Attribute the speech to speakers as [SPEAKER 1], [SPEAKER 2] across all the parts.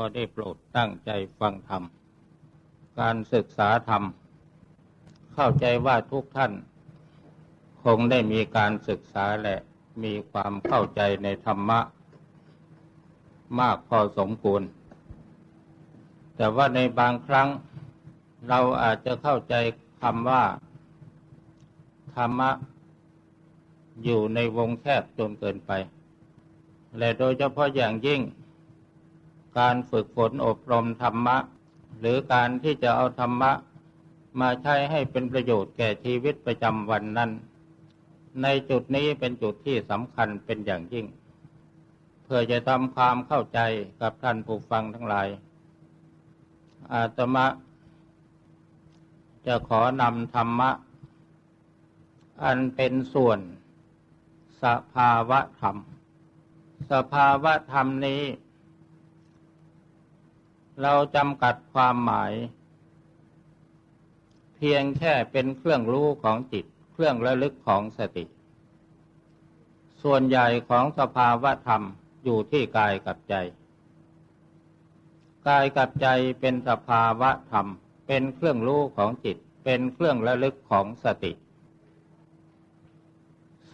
[SPEAKER 1] อได้โปรดตั้งใจฟังธรรม การศึกษาธรรม เข้าใจว่าทุกท่าน คงได้มีการศึกษาและมีความเข้าใจในธรรมะ มากพอสมควร แต่ว่าในบางครั้งเราอาจจะเข้าใจคำว่า ธรรมะ อยู่ในวงแคบจนเกินไป และโดยเฉพาะอย่างยิ่ง การฝึกฝนอบรมธรรมะ หรือการที่จะเอาธรรมะ มาใช้ให้เป็นประโยชน์แก่ชีวิตประจำวันนั้น ในจุดนี้เป็นจุดที่สำคัญเป็นอย่างยิ่ง เพื่อจะทำความเข้าใจกับท่านผู้ฟังทั้งหลาย อาตมาจะขอนำธรรมะ อันเป็นส่วน สภาวะธรรม สภาวะธรรมนี้ เราจำกัดความหมาย เพียงแค่เป็นเครื่องรู้ของจิต เครื่องระลึกของสติ ส่วนใหญ่ของสภาวะธรรมอยู่ที่กายกับใจ กายกับใจเป็นสภาวะธรรม เป็นเครื่องรู้ของจิต เป็นเครื่องระลึกของสติ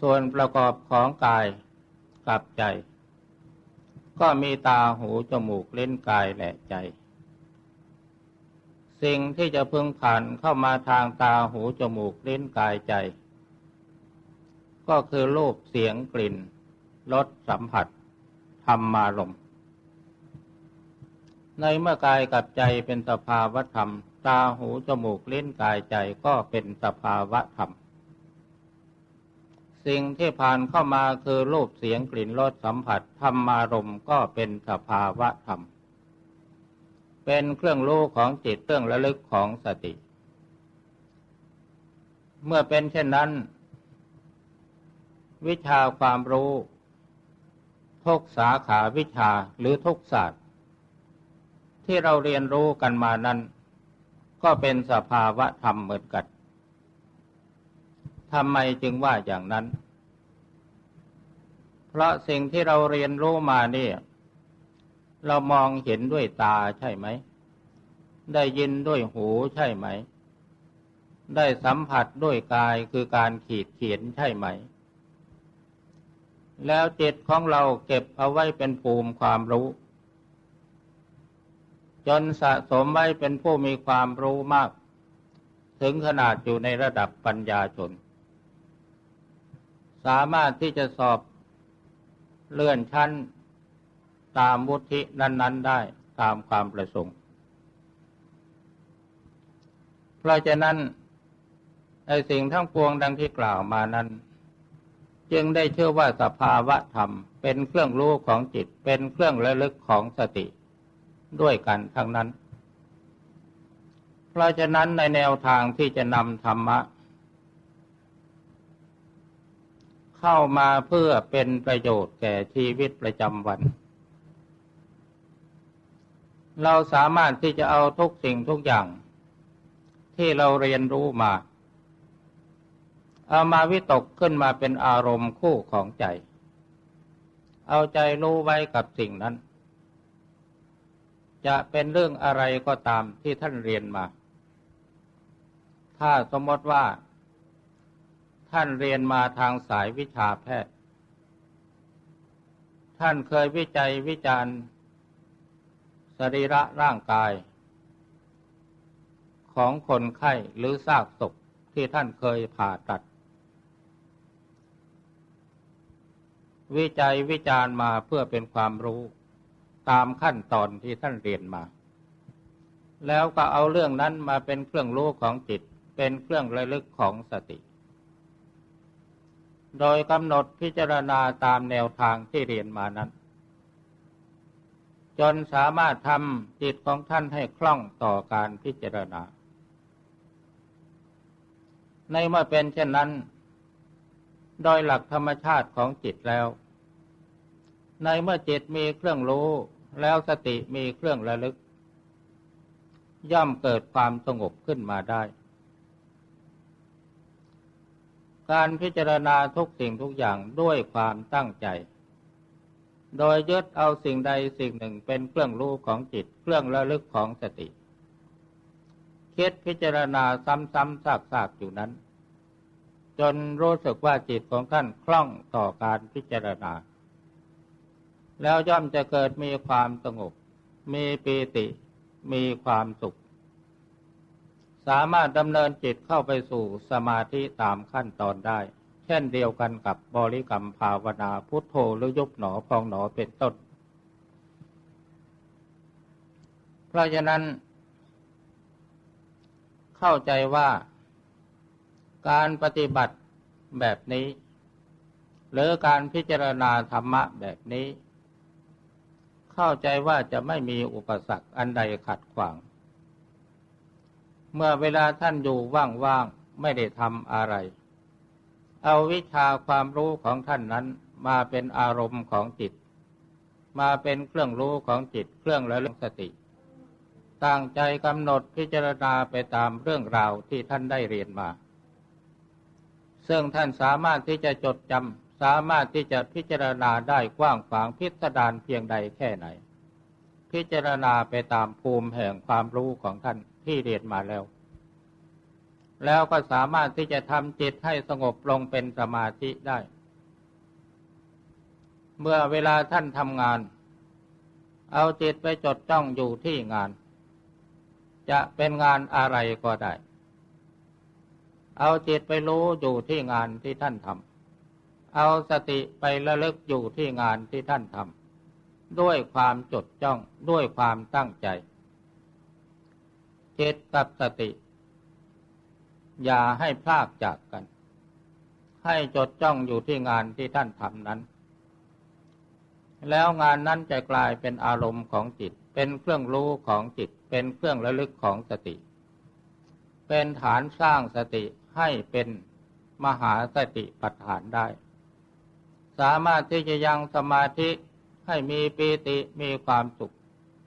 [SPEAKER 1] ส่วนประกอบของกายกับใจ ก็มีตาหูจมูกเล่นกายและใจ สิ่งที่จะพึงผ่านเข้ามาทางตาหูจมูกเล่นกายใจ ก็คือรูปเสียงกลิ่นรสสัมผัสธรรมารมในเมื่อกายกับใจเป็นสภาวธรรม ตาหูจมูกเลิ้นกายใจก็เป็นสภาวธรรม สิ่งที่ผ่านเข้ามาคือรูปเสียงกลิ่นรสสัมผัสธรรมารมณ์ก็เป็นสภาวธรรม เป็นเครื่องรู้ของจิตเครื่องระลึกของสติ เมื่อเป็นเช่นนั้น วิชาความรู้ ทุกสาขาวิชาหรือทุกศาสตร์ ที่เราเรียนรู้กันมานั้น ก็เป็นสภาวะธรรมเหมือนกัน ทำไมจึงว่าอย่างนั้น เพราะสิ่งที่เราเรียนรู้มาเนี่ย เรามองเห็นด้วยตาใช่ไหม ได้ยินด้วยหูใช่ไหม ได้สัมผัสด้วยกายคือการขีดเขียนใช่ไหม แล้วจิตของเราเก็บเอาไว้เป็นภูมิความรู้ จนสะสมไว้เป็นผู้มีความรู้มาก ถึงขนาดอยู่ในระดับปัญญาชน สามารถที่จะสอบเลื่อนชั้นตามวุฒินั้น ๆ ได้ตามความประสงค์ เพราะฉะนั้นในสิ่งทั้งปวงดังที่กล่าวมานั้น จึงได้เชื่อว่าสภาวะธรรม เป็นเครื่องรู้ของจิตเป็นเครื่องระลึกของสติด้วยกันทั้งนั้น เพราะฉะนั้นในแนวทางที่จะนำธรรมะ เข้ามาเพื่อเป็นประโยชน์แก่ชีวิตประจำวัน เราสามารถที่จะเอาทุกสิ่งทุกอย่าง ที่เราเรียนรู้มา เอามาวิตกขึ้นมาเป็นอารมณ์คู่ของใจ เอาใจรู้ไว้กับสิ่งนั้น จะเป็นเรื่องอะไรก็ตามที่ท่านเรียนมา ถ้าสมมติว่า ท่านเรียนมาทางสายวิชาแพทย์ ท่านเคยวิจัยวิจารณ์สรีระร่างกาย ของคนไข้หรือซากศพที่ท่านเคยผ่าตัด วิจัยวิจารณ์มาเพื่อเป็นความรู้ตามขั้นตอนที่ท่านเรียนมา แล้วก็เอาเรื่องนั้นมาเป็นเครื่องรู้ของจิต เป็นเครื่องระลึกของสติ โดยกำหนดพิจารณาตามแนวทางที่เรียนมานั้น จนสามารถทำจิตของท่านให้คล่องต่อการพิจารณา ในเมื่อเป็นเช่นนั้น โดยหลักธรรมชาติของจิตแล้ว ในเมื่อจิตมีเครื่องรู้แล้วสติมีเครื่องระลึก ย่อมเกิดความสงบขึ้นมาได้ การพิจารณาทุกสิ่งทุกอย่างด้วยความตั้งใจ โดยยึดเอาสิ่งใดสิ่งหนึ่งเป็นเครื่องรู้ของจิต เครื่องระลึกของสติคิดพิจารณาซ้ำๆซากๆอยู่นั้น จนรู้สึกว่าจิตของท่านคล่องต่อการพิจารณา แล้วย่อมจะเกิดมีความสงบ มีปีติ มีความสุข สามารถดำเนินจิตเข้าไปสู่สมาธิตามขั้นตอนได้ เช่นเดียวกันกับบริกรรมภาวนาพุทโธหรือยุบหนอพองหนอเป็นต้น เพราะฉะนั้น เข้าใจว่า การปฏิบัติแบบนี้ หรือการพิจารณาธรรมะแบบนี้ เข้าใจว่าจะไม่มีอุปสรรคอันใดขัดขวาง เมื่อเวลาท่านอยู่ว่างๆไม่ได้ทำอะไร เอาวิชาความรู้ของท่านนั้นมาเป็นอารมณ์ของจิต มาเป็นเครื่องรู้ของจิตเครื่องระลึกสติ ตั้งใจกำหนดพิจารณาไปตามเรื่องราวที่ท่านได้เรียนมา ซึ่งท่านสามารถที่จะจดจำสามารถที่จะพิจารณาได้กว้างขวางพิสดารเพียงใดแค่ไหน พิจารณาไปตามภูมิแห่งความรู้ของท่าน ที่เรียนมาแล้ว แล้วก็สามารถที่จะทำจิตให้สงบลงเป็นสมาธิได้ เมื่อเวลาท่านทำงาน เอาจิตไปจดจ้องอยู่ที่งาน จะเป็นงานอะไรก็ได้ เอาจิตไปรู้อยู่ที่งานที่ท่านทำเอาสติไประลึกอยู่ที่งานที่ท่านทำด้วยความจดจ้องด้วยความตั้งใจ จิตกับสติ อย่าให้พลากจากกัน ให้จดจ้องอยู่ที่งานที่ท่านทำนั้น แล้วงานนั้นจะกลายเป็นอารมณ์ของจิต เป็นเครื่องรู้ของจิต เป็นเครื่องระลึกของสติ เป็นฐานสร้างสติให้เป็นมหาสติปัฏฐานได้ สามารถที่จะยังสมาธิให้มีปีติมีความสุข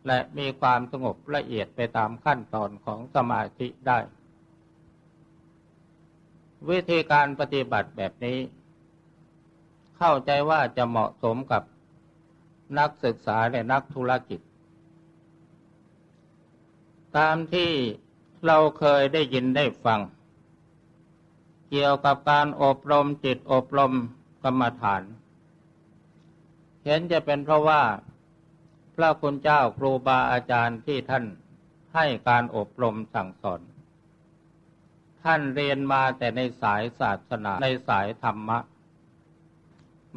[SPEAKER 1] และมีความสงบละเอียดไปตามขั้นตอนของสมาธิได้ วิธีการปฏิบัติแบบนี้ เข้าใจว่าจะเหมาะสมกับนักศึกษาและนักธุรกิจ ตามที่เราเคยได้ยินได้ฟัง เกี่ยวกับการอบรมจิตอบรมกรรมฐาน เห็นจะเป็นเพราะว่า พระคุณเจ้าครูบาอาจารย์ที่ท่านให้การอบรมสั่งสอน ท่านเรียนมาแต่ในสายศาสนาในสายธรรมะ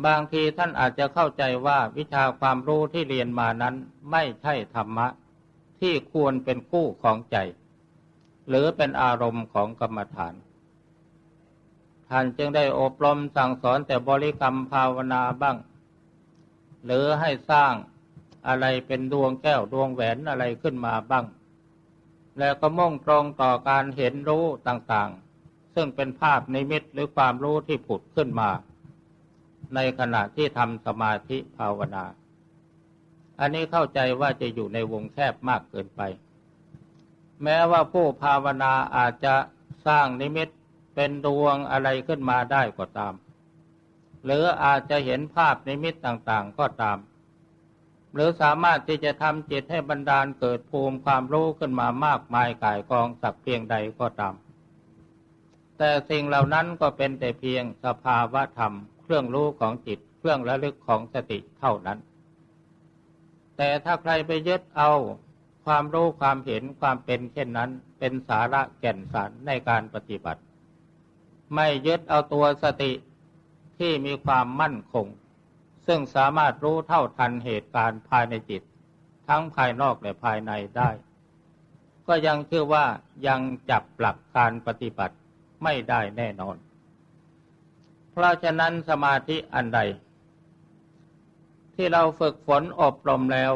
[SPEAKER 1] บางทีท่านอาจจะเข้าใจว่าวิชาความรู้ที่เรียนมานั้นไม่ใช่ธรรมะ ที่ควรเป็นคู่ของใจ หรือเป็นอารมณ์ของกรรมฐาน ท่านจึงได้อบรมสั่งสอนแต่บริกรรมภาวนาบ้าง หรือให้สร้าง อะไรเป็นดวงแก้วดวงแหวนอะไรขึ้นมาบ้าง แล้วก็มุ่งตรงต่อการเห็นรู้ต่างๆ ซึ่งเป็นภาพในมิตหรือความรู้ที่ผุดขึ้นมา ในขณะที่ทำสมาธิภาวนา อันนี้เข้าใจว่าจะอยู่ในวงแคบมากเกินไป แม้ว่าผู้ภาวนาอาจจะสร้างนิมิตเป็นดวงอะไรขึ้นมาได้ก็ตาม หรืออาจจะเห็นภาพนิมิตต่างๆก็ตาม หรือสามารถที่จะทำจิตให้บรรดาลเกิดภูมิความรู้ขึ้นมามากมายกายกองสักเพียงใดก็ตาม แต่สิ่งเหล่านั้นก็เป็นแต่เพียงสภาวะธรรม เครื่องรู้ของจิต เครื่องระลึกของสติเท่านั้น แต่ถ้าใครไปยึดเอาความรู้ความเห็นความเป็นเช่นนั้น เป็นสาระแก่นสารในการปฏิบัติ ไม่ยึดเอาตัวสติที่มีความมั่นคง ซึ่งสามารถรู้เท่าทันเหตุการณ์ภายในจิต ทั้งภายนอกและภายในได้ ก็ยังเชื่อว่ายังจับหลักการปฏิบัติไม่ได้แน่นอน เพราะฉะนั้นสมาธิอันใด ที่เราฝึกฝนอบรมแล้ว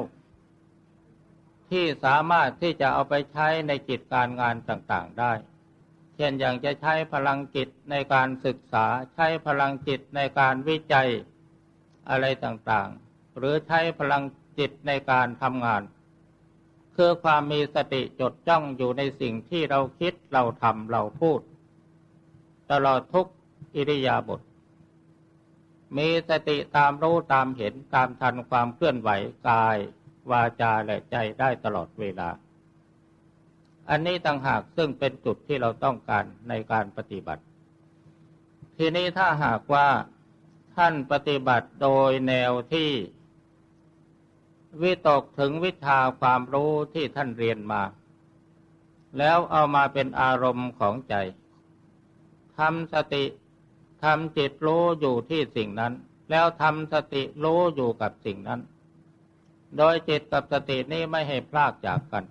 [SPEAKER 1] ที่สามารถที่จะเอาไปใช้ในกิจการงานต่างๆได้เช่นอย่างจะใช้พลังจิตในการศึกษาใช้พลังจิตในการวิจัย อะไรต่างๆ หรือใช้พลังจิตในการทำงาน คือความมีสติจดจ้องอยู่ในสิ่งที่เราคิดเราทำเราพูด ตลอดทุกอิริยาบถมีสติตามรู้ตามเห็นตามทันความเคลื่อนไหวกาย วาจาและใจได้ตลอดเวลา อันนี้ต่างหากซึ่งเป็นจุดที่เราต้องการในการปฏิบัติ ทีนี้ถ้าหากว่า ท่านปฏิบัติโดยแนวที่ วิตกถึงวิชาความรู้ที่ท่านเรียนมา แล้วเอามาเป็นอารมณ์ของใจทำสติทำจิตรู้อยู่ที่สิ่งนั้น แล้วทำสติรู้อยู่กับสิ่งนั้น โดยจิตกับสตินี้ไม่ให้พลากจากกัน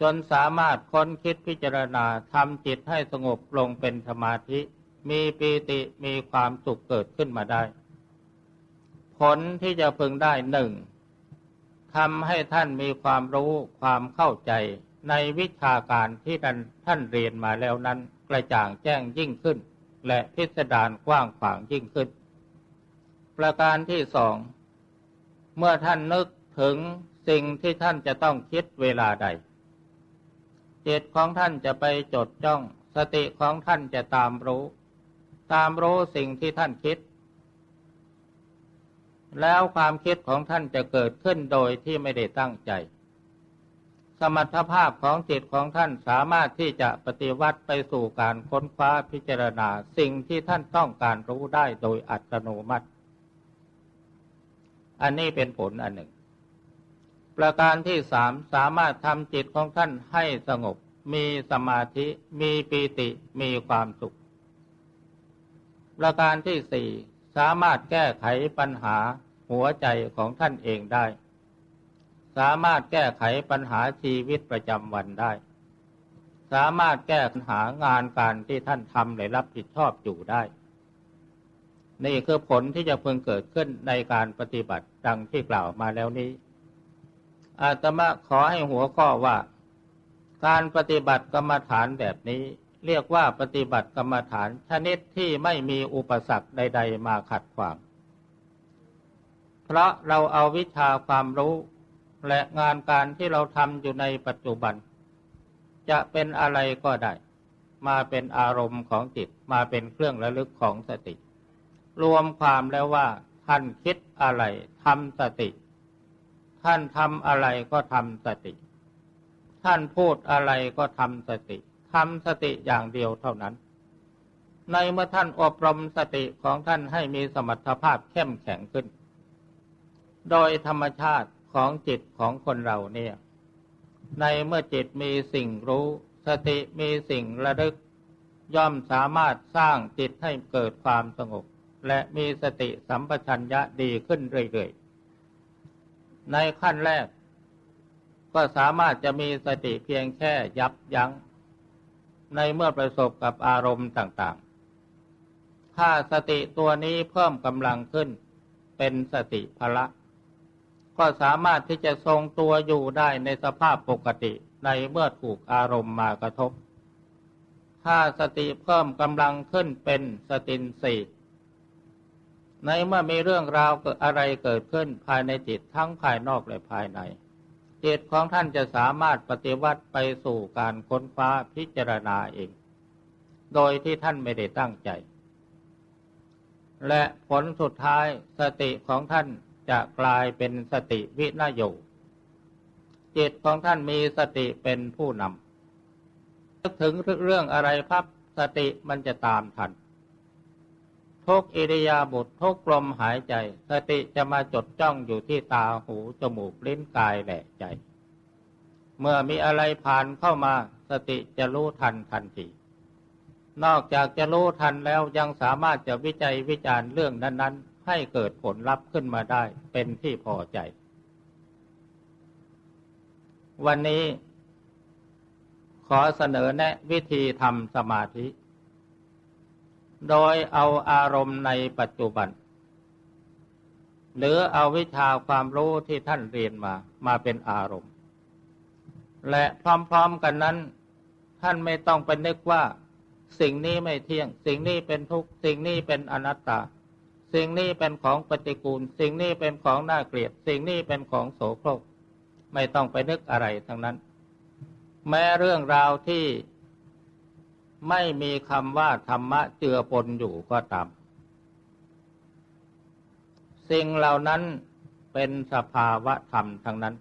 [SPEAKER 1] จนสามารถค้นคิดพิจารณาทำจิตให้สงบลงเป็นสมาธิ มีปีติมีความสุขเกิดขึ้นมาได้ ผลที่จะพึงได้หนึ่งทำให้ท่านมีความรู้ความเข้าใจในวิชาการที่ท่านท่านเรียนมาแล้วนั้นกระจ่างแจ้งยิ่งขึ้น และพิสดารกว้างขวางยิ่งขึ้น ประการที่สอง เมื่อท่านนึกถึงสิ่งที่ท่านจะต้องคิดเวลาใด จิตของท่านจะไปจดจ้อง สติของท่านจะตามรู้ ตามรู้สิ่งที่ท่านคิด แล้วความคิดของท่านจะเกิดขึ้นโดยที่ไม่ได้ตั้งใจ สมรรถภาพของจิตของท่านสามารถที่จะปฏิวัติไปสู่การค้นคว้าพิจารณาสิ่งที่ท่านต้องการรู้ได้โดยอัตโนมัติ อันนี้เป็นผลอันหนึ่ง ประการที่สามสามารถทำจิตของท่านให้สงบ มีสมาธิ มีปีติ มีความสุข ประการที่สี่สามารถแก้ไขปัญหาหัวใจของท่านเองได้ สามารถแก้ไขปัญหาชีวิตประจำวันได้ สามารถแก้ปัญหางานการที่ท่านทำและรับผิดชอบอยู่ได้ นี่คือผลที่จะพึงเกิดขึ้นในการปฏิบัติดังที่กล่าวมาแล้วนี้ อาตมาขอให้หัวข้อว่า การปฏิบัติกรรมฐานแบบนี้ เรียกว่าปฏิบัติกรรมฐานชนิดที่ไม่มีอุปสรรคใด ๆ มาขัดขวาง เพราะเราเอาวิชาความรู้ และงานการที่เราทำอยู่ในปัจจุบัน จะเป็นอะไรก็ได้ มาเป็นอารมณ์ของจิต มาเป็นเครื่องระลึกของสติ รวมความแล้วว่า ท่านคิดอะไรทำสติ ท่านทำอะไรก็ทำสติ ท่านพูดอะไรก็ทำสติ ทำสติอย่างเดียวเท่านั้น ในเมื่อท่านอบรมสติของท่านให้มีสมรรถภาพเข้มแข็งขึ้น โดยธรรมชาติของจิตของคนเราเนี่ย ในเมื่อจิตมีสิ่งรู้ สติมีสิ่งระลึก ย่อมสามารถสร้างจิตให้เกิดความสงบ และมีสติสัมปชัญญะดีขึ้นเรื่อยๆ ในขั้นแรกก็สามารถจะมีสติเพียงแค่ยับยัง้ง ในเมื่อประสบกับอารมณ์ต่างๆ ถ้าสติตัวนี้เพิ่มกำลังขึ้น เป็นสติพละ ก็สามารถที่จะทรงตัวอยู่ได้ในสภาพปกติในเมื่อถูกอารมณ์มากระทบ ถ้าสติเพิ่มกำลังขึ้นเป็นสตินสีในเมื่อมีเรื่องราวเกิดอะไรเกิดขึ้นภายในจิตทั้งภายนอกและภายใน จิตของท่านจะสามารถปฏิวัติไปสู่การค้นคว้าพิจารณาเอง โดยที่ท่านไม่ได้ตั้งใจ และผลสุดท้ายสติของท่านจะกลายเป็นสติวินโยจิตของท่านมีสติเป็นผู้นำนึกถึงเรื่องอะไรพับสติมันจะตามทัน ทุกอิริยาบถทุกลมหายใจ สติจะมาจดจ้องอยู่ที่ตาหูจมูกลิ้นกายแหละใจ เมื่อมีอะไรผ่านเข้ามา สติจะรู้ทันทันทีนอกจากจะรู้ทันแล้วยังสามารถจะวิจัยวิจารณ์เรื่องนั้น ๆ ให้เกิดผลลัพธ์ขึ้นมาได้เป็นที่พอใจ วันนี้ขอเสนอแนะวิธีทำสมาธิ โดยเอาอารมณ์ในปัจจุบัน หรือเอาวิชาความรู้ที่ท่านเรียนมามาเป็นอารมณ์ และพร้อมๆกันนั้น ท่านไม่ต้องไปนึกว่า สิ่งนี้ไม่เที่ยง สิ่งนี้เป็นทุกข์สิ่งนี้เป็นอนัตตา สิ่งนี้เป็นของปฏิกูล สิ่งนี้เป็นของน่าเกลียด สิ่งนี้เป็นของโสโครก ไม่ต้องไปนึกอะไรทั้งนั้น แม้เรื่องราวที่ ไม่มีคำว่าธรรมะเจือปนอยู่ก็ตาม สิ่งเหล่านั้นเป็นสภาวะธรรมทั้งนั้น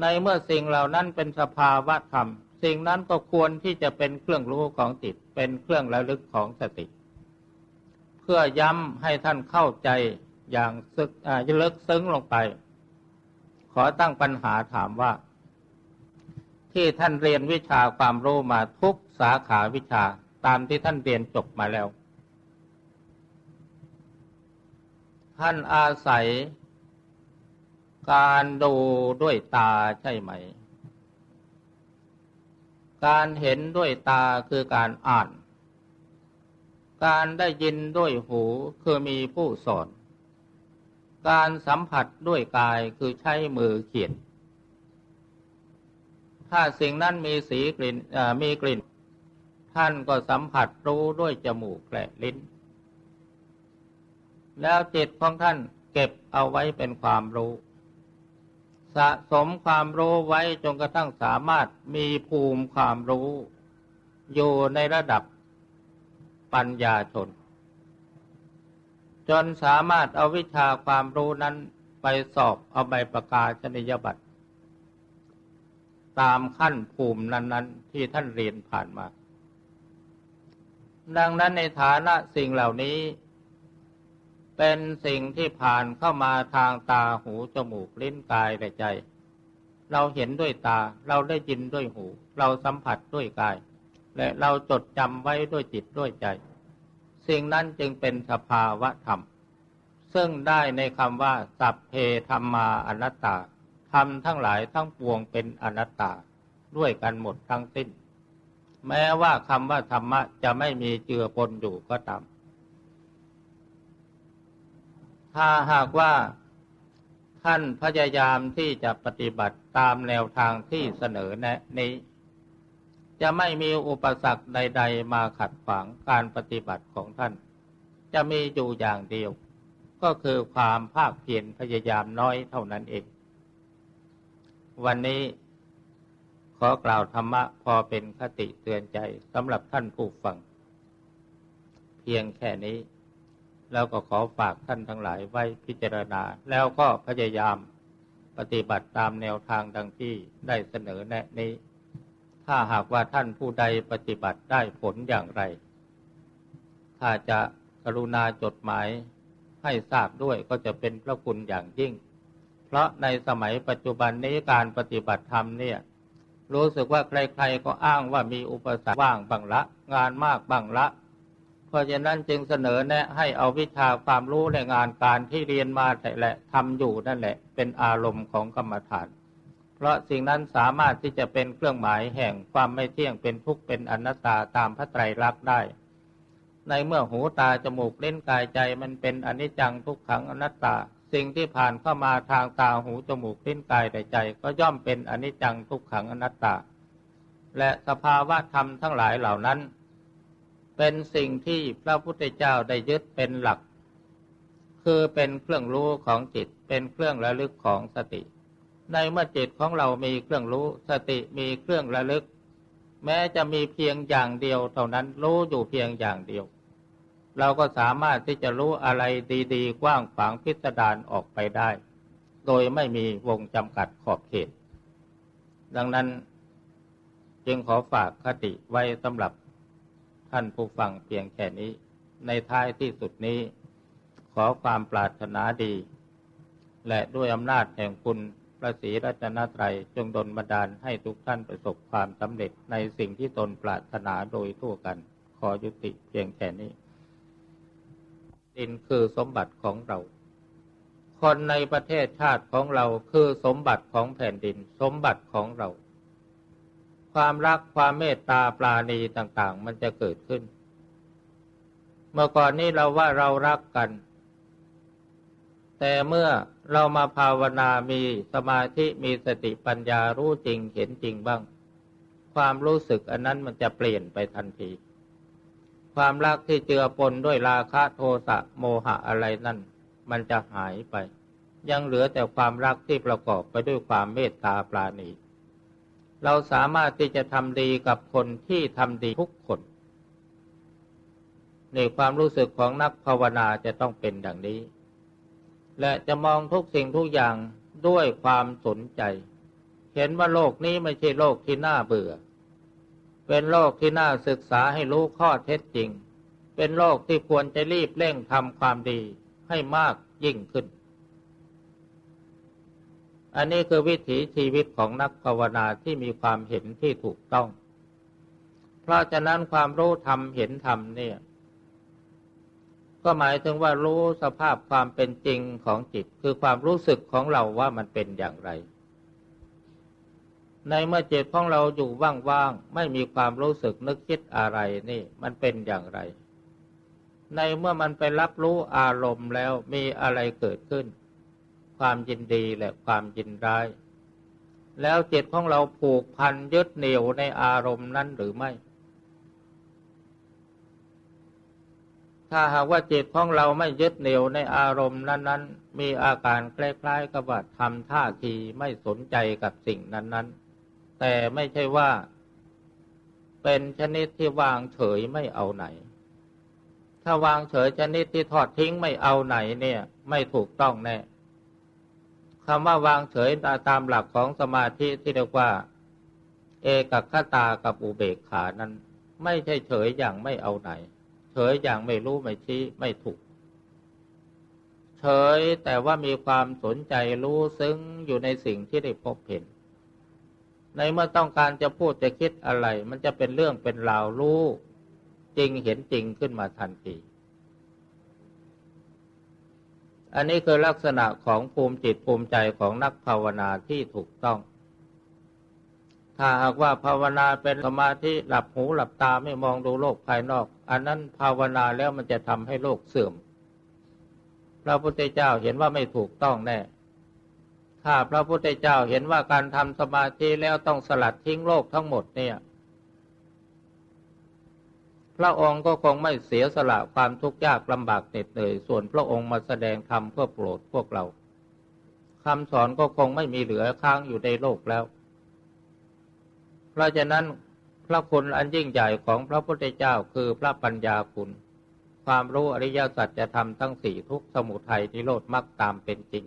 [SPEAKER 1] ในเมื่อสิ่งเหล่านั้นเป็นสภาวะธรรม สิ่งนั้นก็ควรที่จะเป็นเครื่องรู้ของจิต เป็นเครื่องระลึกของสติ เพื่อย้ำให้ท่านเข้าใจอย่างซึกอ่าลึกซึ้งลงไป ขอตั้งปัญหาถามว่า ที่ท่านเรียนวิชาความรู้มาทุก สาขาวิชาตามที่ท่านเรียนจบมาแล้ว ท่านอาศัย การดูด้วยตาใช่ไหม การเห็นด้วยตาคือการอ่าน การได้ยินด้วยหูคือมีผู้สอน การสัมผัสด้วยกายคือใช้มือเขียน ถ้าสิ่งนั้นมีสีกลิ่นมีกลิ่น ท่านก็สัมผัสรู้ด้วยจมูกและลิ้น แล้วจิตของท่านเก็บเอาไว้เป็นความรู้ สะสมความรู้ไว้จนกระทั่งสามารถมีภูมิความรู้ อยู่ในระดับปัญญาชน จนสามารถเอาวิชาความรู้นั้นไปสอบเอาใบประกาศนียบัตรตามขั้นภูมินั้น ๆ ที่ท่านเรียนผ่านมา ดังนั้นในฐานะสิ่งเหล่านี้ เป็นสิ่งที่ผ่านเข้ามาทางตาหูจมูกลิ้นกายและใจ เราเห็นด้วยตาเราได้ยินด้วยหู เราสัมผัสด้วยกาย และเราจดจำไว้ด้วยจิตด้วยใจ สิ่งนั้นจึงเป็นสภาวะธรรม ซึ่งได้ในคำว่าสัพเพธรรมาอนัตตาธรรมทั้งหลายทั้งปวงเป็นอนัตตาด้วยกันหมดทั้งสิ้น แม้ว่าคำว่าธรรมะจะไม่มีเจือปนอยู่ก็ตาม ถ้าหากว่าท่านพยายามที่จะปฏิบัติตามแนวทางที่เสนอแนะนี้ จะไม่มีอุปสรรคใด ๆ มาขัดขวางการปฏิบัติของท่าน จะมีอยู่อย่างเดียว ก็คือความภาคเพียรพยายามน้อยเท่านั้นเอง วันนี้ ขอกล่าวธรรมะพอเป็นคติเตือนใจสำหรับท่านผู้ฟัง เพียงแค่นี้ แล้วก็ขอฝากท่านทั้งหลายไว้พิจารณา แล้วก็พยายามปฏิบัติตามแนวทางดังที่ได้เสนอแนะนี้ ถ้าหากว่าท่านผู้ใดปฏิบัติได้ผลอย่างไร ถ้าจะกรุณาจดหมายให้ทราบด้วยก็จะเป็นพระคุณอย่างยิ่ง เพราะในสมัยปัจจุบันนี้การปฏิบัติธรรมเนี่ย รู้สึกว่าใครๆก็อ้างว่ามีอุปสรรคว่างบังละ งานมากบังละ เพราะฉะนั้นจึงเสนอแนะให้เอาวิชาความรู้ในงานการที่เรียนมาแต่แหละทำอยู่นั่นแหละ เป็นอารมณ์ของกรรมฐาน เพราะสิ่งนั้นสามารถที่จะเป็นเครื่องหมายแห่งความไม่เที่ยงเป็นทุกข์เป็นอนัตตาตามพระไตรลักษณ์ได้ ในเมื่อหูตาจมูกเล่นกายใจมันเป็นอนิจจังทุกขังอนัตตา สิ่งที่ผ่านเข้ามาทางตาหูจมูกลิ้นกายแต่ใจ ก็ย่อมเป็นอนิจจังทุกขังอนัตตา และสภาวะธรรมทั้งหลายเหล่านั้น เป็นสิ่งที่พระพุทธเจ้าได้ยึดเป็นหลัก คือเป็นเครื่องรู้ของจิต เป็นเครื่องระลึกของสติ ในเมื่อจิตของเรามีเครื่องรู้สติมีเครื่องระลึก แม้จะมีเพียงอย่างเดียวเท่านั้นรู้อยู่เพียงอย่างเดียว เราก็สามารถที่จะรู้อะไรดีๆ กว้างขวางพิสดารออกไปได้ โดยไม่มีวงจำกัดขอบเขต ดังนั้นจึงขอฝากคติไว้สำหรับท่านผู้ฟังเพียงแค่นี้ ในท้ายที่สุดนี้ ขอความปรารถนาดี และด้วยอำนาจแห่งคุณพระศรีรัตนตรัยจงดลบันดาลให้ทุกท่านประสบความสำเร็จในสิ่งที่ตนปรารถนาโดยทั่วกัน ขอยุติเพียงแค่นี้ ดินคือสมบัติของเรา คนในประเทศชาติของเราคือสมบัติของแผ่นดิน สมบัติของเรา ความรักความเมตตาปราณีต่างๆ มันจะเกิดขึ้น เมื่อก่อนนี้เราว่าเรารักกัน แต่เมื่อเรามาภาวนามีสมาธิมีสติปัญญารู้จริงเห็นจริงบ้าง ความรู้สึกอันนั้นมันจะเปลี่ยนไปทันที ความรักที่เจือปนด้วยราคะโทสะโมหะอะไรนั่น มันจะหายไป ยังเหลือแต่ความรักที่ประกอบไปด้วยความเมตตาปราณี เราสามารถที่จะทำดีกับคนที่ทำดีทุกคนในความรู้สึกของนักภาวนาจะต้องเป็นดังนี้ และจะมองทุกสิ่งทุกอย่างด้วยความสนใจ เห็นว่าโลกนี้ไม่ใช่โลกที่น่าเบื่อ เป็นโลกที่น่าศึกษาให้รู้ข้อเท็จจริง เป็นโลกที่ควรจะรีบเร่งทำความดีให้มากยิ่งขึ้น อันนี้คือวิถีชีวิตของนักภาวนาที่มีความเห็นที่ถูกต้อง เพราะฉะนั้นความรู้ธรรมเห็นธรรมเนี่ยก็หมายถึงว่ารู้สภาพความเป็นจริงของจิต คือความรู้สึกของเราว่ามันเป็นอย่างไร ในเมื่อจิตของเราอยู่ว่างๆไม่มีความรู้สึกนึกคิดอะไรนี่ มันเป็นอย่างไร ในเมื่อมันไปรับรู้อารมณ์แล้วมีอะไรเกิดขึ้น ความยินดีและความยินร้าย แล้วจิตของเราผูกพันยึดเหนี่ยวในอารมณ์นั้นหรือไม่ ถ้าหากว่าจิตของเราไม่ยึดเหนี่ยวในอารมณ์นั้น ๆ มีอาการคล้ายๆกับว่าทำท่าทีไม่สนใจกับสิ่งนั้น ๆ แต่ไม่ใช่ว่า เป็นชนิดที่วางเฉยไม่เอาไหน ถ้าวางเฉยชนิดที่ทอดทิ้งไม่เอาไหนเนี่ย ไม่ถูกต้องแน่คำว่าวางเฉยตามหลักของสมาธิที่เรียกว่า เอกคตากับอุเบกขานั้น ไม่ใช่เฉยอย่างไม่เอาไหน เฉยอย่างไม่รู้ไม่ชี้ไม่ถูก เฉยแต่ว่ามีความสนใจรู้ซึ้งอยู่ในสิ่งที่ได้พบเห็น ในเมื่อต้องการจะพูดจะคิดอะไร มันจะเป็นเรื่องเป็นราวรู้จริงเห็นจริงขึ้นมาทันที อันนี้คือลักษณะของภูมิจิตภูมิใจของนักภาวนาที่ถูกต้อง ถ้าหากว่าภาวนาเป็นสมาธิหลับหูหลับตาไม่มองดูโลกภายนอก อันนั้นภาวนาแล้วมันจะทำให้โลกเสื่อม พระพุทธเจ้าเห็นว่าไม่ถูกต้องแน่ ถ้าพระพุทธเจ้าเห็นว่าการทำสมาธิแล้วต้องสลัดทิ้งโลกทั้งหมดเนี่ย พระองค์ก็คงไม่เสียสละความทุกข์ยากลำบากเหน็ดเหนื่อยส่วนพระองค์มาแสดงธรรมเพื่อโปรดพวกเราคำสอนก็คงไม่มีเหลือค้างอยู่ในโลกแล้ว เพราะฉะนั้นพระคุณอันยิ่งใหญ่ของพระพุทธเจ้าคือพระปัญญาคุณ ความรู้อริยสัจจะทำทั้งสี่ทุกสมุทัยนิโรธมรรคตามเป็นจริง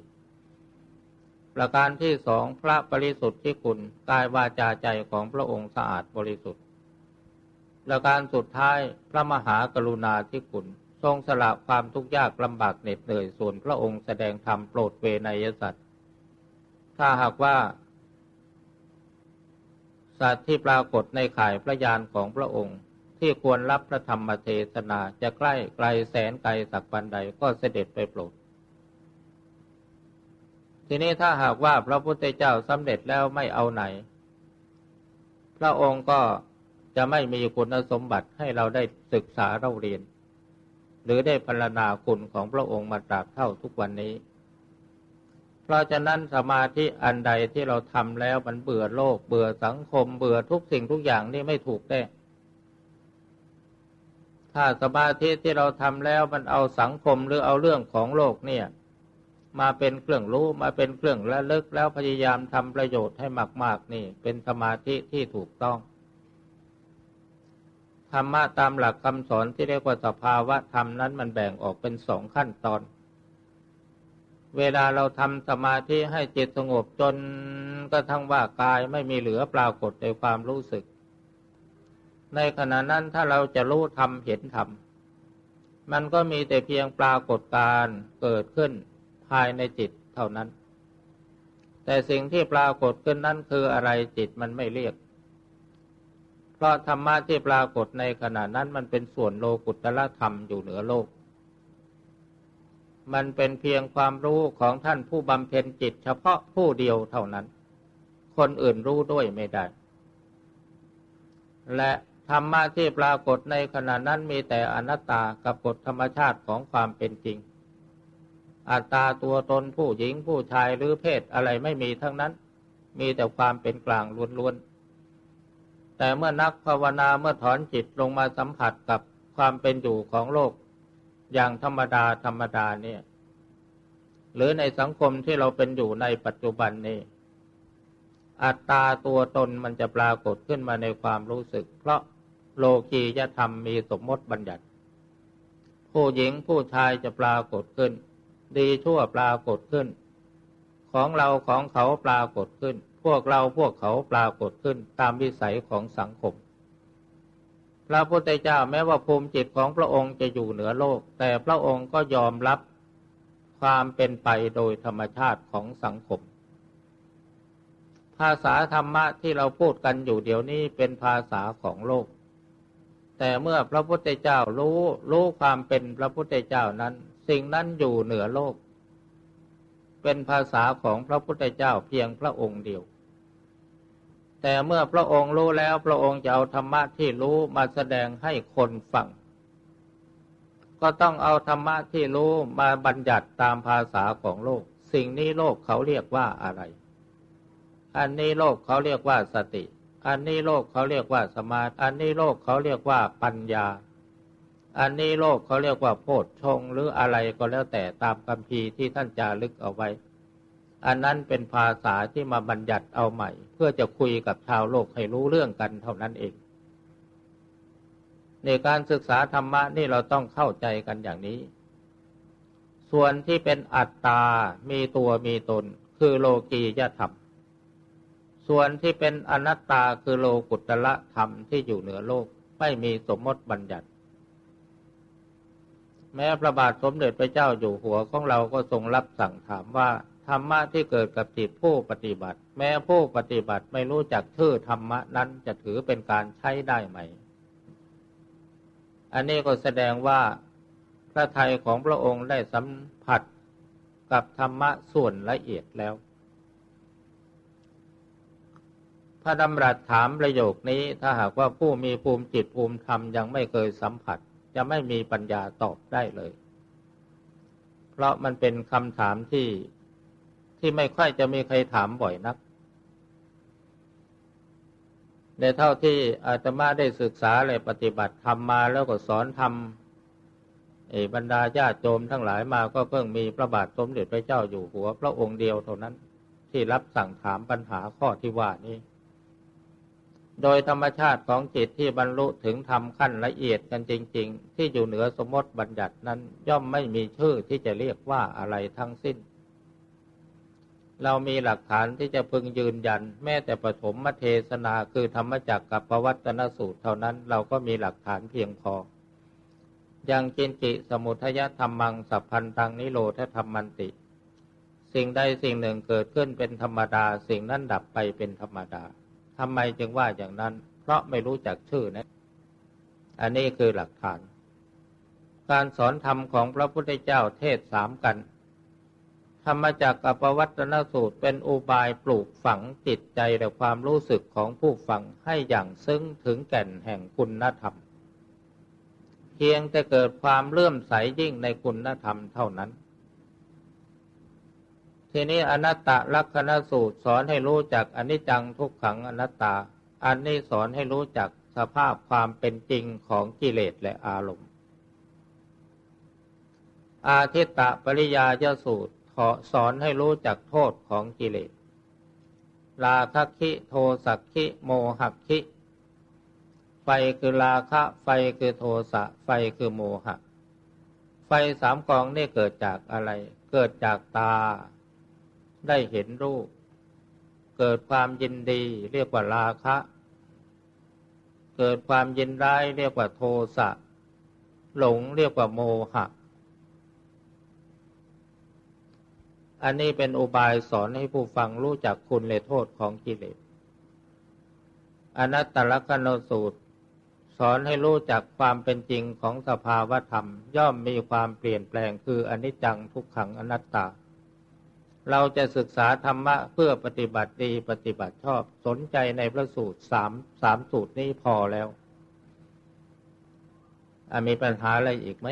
[SPEAKER 1] ประการที่สองพระบริสุทธิ์ที่คุณกายวาจาใจของพระองค์สะอาดบริสุทธิ์ ประการสุดท้ายพระมหากรุณาธิคุณ ทรงสละความทุกข์ยากลำบากเหน็ดเหนื่อยส่วนพระองค์แสดงธรรมโปรดเวนยสัตว์ ถ้าหากว่า สัตว์ที่ปรากฏในข่ายพระยานของพระองค์ที่ควรรับพระธรรมเทศนาจะใกล้ไกลแสนไกลสักวันใดก็เสด็จไปโปรด ทีนี้ถ้าหากว่าพระพุทธเจ้าสำเร็จแล้วไม่เอาไหน พระองค์ก็จะไม่มีคุณสมบัติให้เราได้ศึกษาเราเรียน หรือได้พรรณนาคุณของพระองค์มาตราบเท่าทุกวันนี้ เพราะฉะนั้นสมาธิอันใดที่เราทำแล้วมันเบื่อโลก เบื่อสังคม เบื่อทุกสิ่งทุกอย่างนี่ไม่ถูกแน่ถ้าสมาธิที่เราทำแล้วมันเอาสังคมหรือเอาเรื่องของโลกเนี่ย มาเป็นเครื่องรู้มาเป็นเครื่องระลึกแล้วพยายามทำประโยชน์ให้มากๆนี่เป็นสมาธิที่ถูกต้องธรรมะตามหลักคำสอนที่เรียกว่าสภาวะธรรมนั้นมันแบ่งออกเป็นสองขั้นตอน เวลาเราทำสมาธิให้จิตสงบจนก็ทั้งว่ากายไม่มีเหลือปรากฏในความรู้สึก ในขณะนั้นถ้าเราจะรู้ธรรมเห็นธรรมมันก็มีแต่เพียงปรากฏการเกิดขึ้น ภายในจิตเท่านั้น แต่สิ่งที่ปรากฏขึ้นนั้นคืออะไรจิตมันไม่เรียก เพราะธรรมะที่ปรากฏในขณะนั้นมันเป็นส่วนโลกุตละธรรมอยู่เหนือโลก มันเป็นเพียงความรู้ของท่านผู้บำเพ็ญจิตเฉพาะผู้เดียวเท่านั้น คนอื่นรู้ด้วยไม่ได้ และธรรมะที่ปรากฏในขณะนั้นมีแต่อนัตตากับกฎธรรมชาติของความเป็นจริง อัตตาตัวตนผู้หญิงผู้ชายหรือเพศอะไรไม่มีทั้งนั้น มีแต่ความเป็นกลางล้วนๆ แต่เมื่อนักภาวนาเมื่อถอนจิตลงมาสัมผัสกับความเป็นอยู่ของโลก อย่างธรรมดาธรรมดาเนี่ย หรือในสังคมที่เราเป็นอยู่ในปัจจุบันนี้อัตตาตัวตนมันจะปรากฏขึ้นมาในความรู้สึก เพราะโลกีจะทำมีสมมติบัญญัติ ผู้หญิงผู้ชายจะปรากฏขึ้น ดีชั่วปรากฏขึ้น ของเราของเขาปรากฏขึ้น พวกเราพวกเขาปรากฏขึ้นตามวิสัยของสังคม พระพุทธเจ้าแม้ว่าภูมิจิตของพระองค์จะอยู่เหนือโลก แต่พระองค์ก็ยอมรับความเป็นไปโดยธรรมชาติของสังคม ภาษาธรรมะที่เราพูดกันอยู่เดี๋ยวนี้เป็นภาษาของโลก แต่เมื่อพระพุทธเจ้ารู้รู้ความเป็นพระพุทธเจ้านั้น สิ่งนั้นอยู่เหนือโลก เป็นภาษาของพระพุทธเจ้าเพียงพระองค์เดียว แต่เมื่อพระองค์รู้แล้วพระองค์จะเอาธรรมะที่รู้มาแสดงให้คนฟัง ก็ต้องเอาธรรมะที่รู้มาบัญญัติตามภาษาของโลก สิ่งนี้โลกเขาเรียกว่าอะไร อันนี้โลกเขาเรียกว่าสติ อันนี้โลกเขาเรียกว่าสมาธิอันนี้โลกเขาเรียกว่าปัญญา อันนี้โลกเขาเรียกว่าโพชฌงหรืออะไรก็แล้วแต่ตามคำพีที่ท่านจารึกเอาไว้ อันนั้นเป็นภาษาที่มาบัญญัติเอาใหม่ เพื่อจะคุยกับชาวโลกให้รู้เรื่องกันเท่านั้นเอง ในการศึกษาธรรมะนี่เราต้องเข้าใจกันอย่างนี้ ส่วนที่เป็นอัตตา มีตัวมีตน คือโลกียธรรม ส่วนที่เป็นอนัตตาคือโลกุตละธรรมที่อยู่เหนือโลกไม่มีสมมติบัญญัติ แม้พระบาทสมเด็จพระเจ้าอยู่หัวของเราก็ทรงรับสั่งถามว่า ธรรมะที่เกิดกับจิตผู้ปฏิบัติ แม้ผู้ปฏิบัติไม่รู้จักชื่อธรรมะนั้นจะถือเป็นการใช้ได้ไหม อันนี้ก็แสดงว่าพระทัยของพระองค์ได้สัมผัสกับธรรมะส่วนละเอียดแล้ว พระดำรัสถามประโยคนี้ถ้าหากว่าผู้มีภูมิจิตภูมิธรรมยังไม่เคยสัมผัส จะไม่มีปัญญาตอบได้เลย เพราะมันเป็นคำถามที่ที่ไม่ค่อยจะมีใครถามบ่อยนัก ในเท่าที่อาตมาได้ศึกษาและปฏิบัติทำมาแล้วก็สอนทำไอ้บรรดาญาติโยมทั้งหลายมาก็เพิ่งมีพระบาทสมเด็จพระเจ้าอยู่หัว พระองค์เดียวเท่านั้น ที่รับสั่งถามปัญหาข้อที่ว่านี้ โดยธรรมชาติของจิตที่บรรลุถึงธรรมขั้นละเอียดกันจริง ๆ ที่อยู่เหนือสมมติบัญญัตินั้นย่อมไม่มีชื่อที่จะเรียกว่าอะไรทั้งสิ้น เรามีหลักฐานที่จะพึงยืนยัน แม้แต่ปฐมเทศนาคือธรรมจักรกับปวัตนสูตรเท่านั้นเราก็มีหลักฐานเพียงพออย่างกินจิสมุทยธรรมังสัพพันตังนิโรธธรรมันติ สิ่งใดสิ่งหนึ่งเกิดขึ้นเป็นธรรมดา สิ่งนั้นดับไปเป็นธรรมดา ทำไมจึงว่าอย่างนั้น เพราะไม่รู้จักชื่อนะ อันนี้คือหลักฐาน การสอนธรรมของพระพุทธเจ้าเทศสามกัน ธรรมจักรกัปวัตนสูตรเป็นอุบายปลูกฝังจิตใจและความรู้สึกของผู้ฟังให้อย่างซึ้งถึงแก่นแห่งคุณธรรม เพียงแต่เกิดความเลื่อมใสยิ่งในคุณธรรมเท่านั้น ทีนี้อนัตตลักษณสูตรสอนให้รู้จักอนิจจังทุกขังอนัตตา อันนี้สอนให้รู้จักสภาพความเป็นจริงของกิเลสและอารมณ์ อาทิตตปริยายสูตรขอสอนให้รู้จักโทษของกิเลสราคคิโทสักคิโมหักคิ ไฟคือราคะ ไฟคือโทสะ ไฟคือโมหะ ไฟสามกองนี่เกิดจากอะไร เกิดจากตา ได้เห็นรูป เกิดความยินดีเรียกว่าราคะ เกิดความยินร้ายเรียกว่าโทสะ หลงเรียกว่าโมหะ อันนี้เป็นอุบายสอนให้ผู้ฟังรู้จักคุณและโทษของกิเลสอนัตตลกนสูตร สอนให้รู้จักความเป็นจริงของสภาวธรรม ย่อมมีความเปลี่ยนแปลงคืออนิจจังทุกขังอนัตตา เราจะศึกษาธรรมะเพื่อปฏิบัติดีปฏิบัติชอบสนใจในพระสูตรสามสามสูตรนี้พอแล้วมีปัญหาอะไรอีกไหม